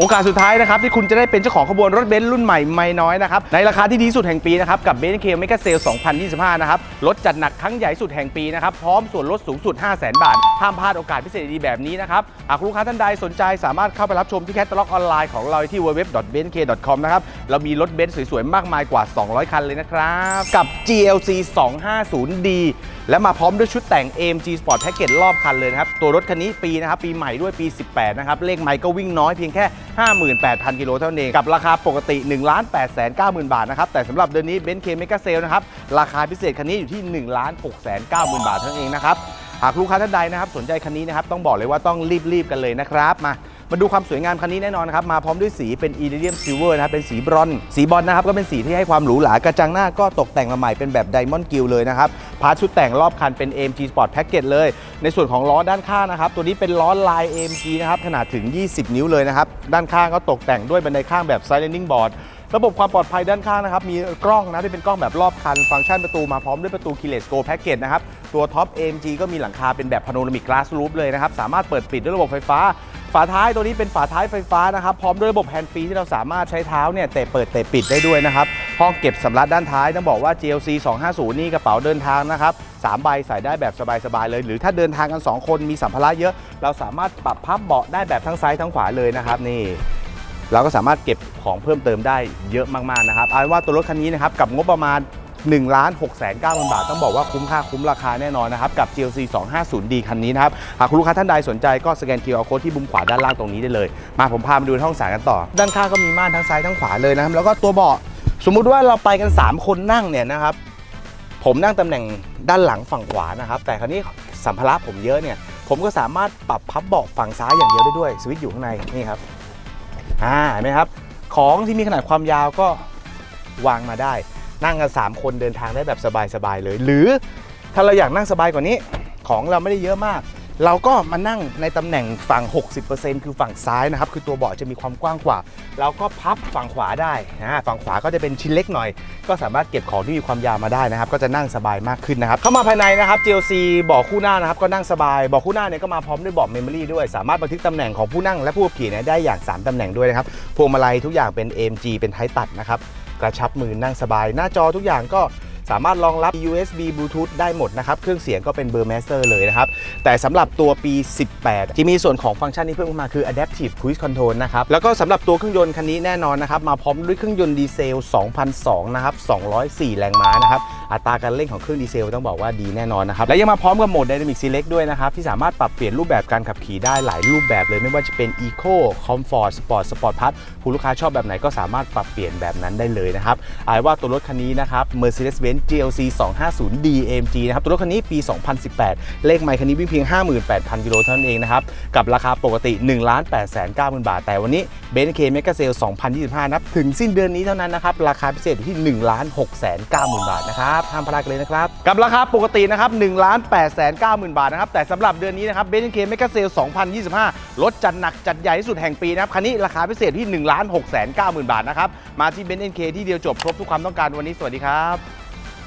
โอกาสสุดท้ายนะครับที่คุณจะได้เป็นเจ้าของขบวนรถเบนซ์รุ่นใหม่ไม่น้อยนะครับในราคาที่ดีสุดแห่งปีนะครับกับเบนซ์เคเมกาเซล2025 นะครับลดจัดหนักครั้งใหญ่สุดแห่งปีนะครับพร้อมส่วนลดสูงสุด 500,000 บาทห้ามพลาดโอกาสพิเศษดีแบบนี้นะครับหากลูกค้าท่านใดสนใจสามารถเข้าไปรับชมที่แคตตาล็อกออนไลน์ของเราที่ www.benk.com นะครับเรามีรถเบนซ์สวยๆมากมายกว่า 200 คันเลยนะครับกับ GLC 250D และมาพร้อมด้วยชุดแต่ง AMG Sport Package รอบคันเลยนะครับ ตัวรถคันนี้ปีนะครับ ปีใหม่ด้วยปี 18 นะครับ เลขไมล์ก็วิ่งน้อยเพียงแค่ 58,000 กิโลเท่านั้นเอง กับราคาปกติ 1 8 9 0 0 0 0 บาทนะครับ แต่สำหรับเดือนนี้เบนซ์เคเมกาเซลนะครับ ราคาพิเศษคันนี้อยู่ที่ 1 6 9 0 0 0 0 บาทเท่านั้นเองนะครับ หากลูกค้าท่านใดนะครับสนใจคันนี้นะครับต้องบอกเลยว่าต้องรีบๆกันเลยนะครับมา มาดูความสวยงามคันนี้แน่นอนนะครับ มาพร้อมด้วยสีเป็น Iridium Silver นะครับ เป็นสีบรอนซ์สีบรอนซ์นะครับ ก็เป็นสีที่ให้ความหรูหรากระจังหน้าก็ตกแต่งมาใหม่เป็นแบบ Diamond g r i l l เลยนะครับ พาร์ทชุดแต่งรอบคันเป็น AMG Sport Package เลย ในส่วนของล้อด้านข้างนะครับ ตัวนี้เป็นล้อลาย AMG นะครับ ขนาดถึง 20 นิ้วเลยนะครับ ด้านข้างก็ตกแต่งด้วยบันไดข้างแบบ Sliding Board ระบบความปลอดภัยด้านข้างนะครับ มีกล้องนะที่เป็นกล้องแบบรอบคัน ฟังก์ชันประตูมาพร้อมด้วยประตู Keyless Go Package นะครับ ตัวท็อป AMG ก็มีหลังคาเป็นแบบ Panoramic Glass Roof เลยนะครับ สามารถเปิดปิดด้วยระบบไฟฟ้า ฝาท้ายตัวนี้เป็นฝาท้ายไฟฟ้านะครับ พร้อมด้วยระบบแฮนด์ฟรีที่เราสามารถใช้เท้าเนี่ยเตะเปิดเตะปิดได้ด้วยนะครับ ห้องเก็บสำรับด้านท้ายต้องบอกว่า GLC 250 นี่กระเป๋าเดินทางนะครับสามใบใส่ได้แบบสบายๆเลย หรือถ้าเดินทางกัน 2 คนมีสัมภาระเยอะ เราสามารถปรับพับเบาะได้แบบทั้งซ้ายทั้งขวาเลยนะครับนี่เราก็สามารถเก็บของเพิ่มเติมได้เยอะมากๆนะครับเอาว่าตัวรถคันนี้นะครับกับงบประมาณ 1ล้าน6 9 0 0 0 บาท ต้องบอกว่าคุ้มค่าคุ้มราคาแน่นอนนะครับ กับ GLC 250D คันนี้นะครับ หากคุณลูกค้าท่านใดสนใจก็สแกน QR Code ที่มุมขวาด้านล่างตรงนี้ได้เลย มาผมพามาดูห้องสารกันต่อ ด้านข้างก็มีม่านทั้งซ้ายทั้งขวาเลยนะครับ แล้วก็ตัวเบาะสมมุติว่าเราไปกัน 3 คนนั่งเนี่ยนะครับผมนั่งตำแหน่งด้านหลังฝั่งขวานะครับ แต่คราวนี้สัมภาระผมเยอะเนี่ย ผมก็สามารถปรับพับเบาะฝั่งซ้ายอย่างเดียวได้ด้วย สวิตช์อยู่ข้างในนี่ครับอ่าเห็นไหมครับ ของที่มีขนาดความยาวก็วางมาได้ นั่งกัน3คนเดินทางได้แบบสบายๆเลย หรือถ้าเราอยากนั่งสบายกว่านี้ ของเราไม่ได้เยอะมาก เราก็มานั่งในตำแหน่งฝั่ง 60%คือฝั่งซ้ายนะครับ คือตัวเบาะจะมีความกว้างกว่า เราก็พับฝั่งขวาได้นะฝั่งขวาก็จะเป็นชิ้นเล็กหน่อย ก็สามารถเก็บของที่มีความยาวมาได้นะครับ ก็จะนั่งสบายมากขึ้นนะครับ เข้ามาภายในนะครับ GLC เบาะคู่หน้านะครับ ก็นั่งสบาย เบาะคู่หน้าเนี่ยก็มาพร้อมด้วยเบาะเมมโมรี่ด้วย สามารถบันทึกตำแหน่งของผู้นั่งและผู้ขับขี่เนี่ยได้อย่าง 3ตำแหน่งด้วยนะครับ พวงมาลัยทุกอย่างเป็น AMG เป็นไทตัดนะครับ กระชับมือนั่งสบาย หน้าจอทุกอย่างก็สามารถรองรับ USB Bluetooth ได้หมดนะครับ เครื่องเสียงก็เป็นเบอร์ Master เลยนะครับ แต่สำหรับตัวปี 18 ที่มีส่วนของฟังก์ชันที่เพิ่มเข้ามาคือ Adaptive Cruise Control นะครับ แล้วก็สำหรับตัวเครื่องยนต์คันนี้แน่นอนนะครับ มาพร้อมด้วยเครื่องยนต์ดีเซล 2002 นะครับ 204 แรงม้านะครับอัตราการเร่งของเครื่องดีเซลต้องบอกว่าดีแน่นอนนะครับและยังมาพร้อมกับโหมด Dynamic Select ด้วยนะครับที่สามารถปรับเปลี่ยนรูปแบบการขับขี่ได้หลายรูปแบบเลยไม่ว่าจะเป็น Eco Comfort Sport Sport Plus ผู้ลูกค้าชอบแบบไหนก็สามารถปรับเปลี่ยนแบบนั้นได้เลยนะครับอายว่าตัวรถคันนี้นะครับ Mercedes-Benz GLC 250D AMG นะครับตัวรถคันนี้ปี 2018 เลขไมล์คันนี้วิ่งเพียง 58,000 กิโลเท่านั้นเองนะครับกับราคาปกติ 1 8 9 0 0 0 บาท แต่วันนี้ b e n z K Mega Sale 2025นับถึงสิ้นเดือนนี้เท่านั้นนะครับราคาพิเศษอยู่ที่ 1 6 9 0 0 0 บาทนะครับห้ามพลาดกันเลยนะครับ กับราคาปกตินะครับ1 8 9 0 0 0บาทนะครับ แต่สำหรับเดือนนี้นะครับเบนซ์เคเมกาเซล2025 ลดจัดหนักจัดใหญ่ที่สุดแห่งปีนะครับ คันนี้ราคาพิเศษที่1 6 9 0 0 0 0บาทนะครับ มาที่เบนซ์เคที่เดียวจบครบทุกความต้องการวันนี้สวัสดีครับ